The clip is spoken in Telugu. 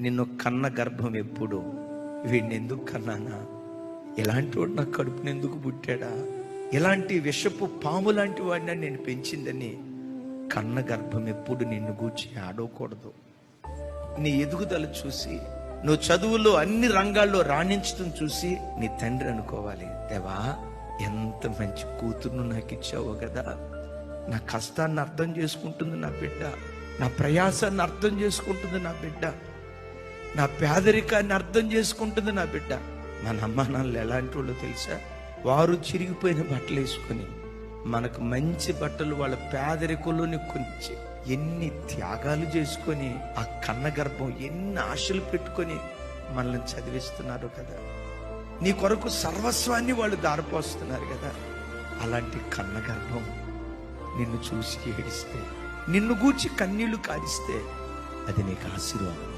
నిన్ను కన్న గర్భం ఎప్పుడు? వీడిని ఎందుకు కన్నానా? ఎలాంటి వాడు నా కడుపుని ఎందుకు పుట్టాడా? ఎలాంటి విషపు పాము లాంటి వాడిని నేను పెంచిందని కన్న గర్భం ఎప్పుడు నిన్ను గూర్చి ఆడకూడదు. నీ ఎదుగుదల చూసి నువ్వు చదువులో అన్ని రంగాల్లో రాణించడం చూసి నీ తండ్రి అనుకోవాలి. దేవా ఎంత మంచి కూతురును నాకు ఇచ్చావో కదా నా కష్టాన్ని అర్థం చేసుకుంటుంది నా బిడ్డ. నా ప్రయాసాన్ని అర్థం చేసుకుంటుంది నా బిడ్డ. నా పేదరికాన్ని అర్థం చేసుకుంటుంది నా బిడ్డ. మన అమ్మ నాన్నలు ఎలాంటి వాళ్ళు తెలుసా? వారు చిరిగిపోయిన బట్టలు వేసుకొని మనకు మంచి బట్టలు వాళ్ళ పేదరికంలోని కొంచెం ఎన్ని త్యాగాలు చేసుకొని ఆ కన్న గర్భం ఎన్ని ఆశలు పెట్టుకొని మనల్ని చదివిస్తున్నారు కదా. నీ కొరకు సర్వస్వాన్ని వాళ్ళు దారిపోస్తున్నారు కదా. అలాంటి కన్న గర్భం నిన్ను చూసి ఏడిస్తే నిన్ను గూర్చి కన్నీళ్ళు కారిస్తే అది నీకు ఆశీర్వాదం.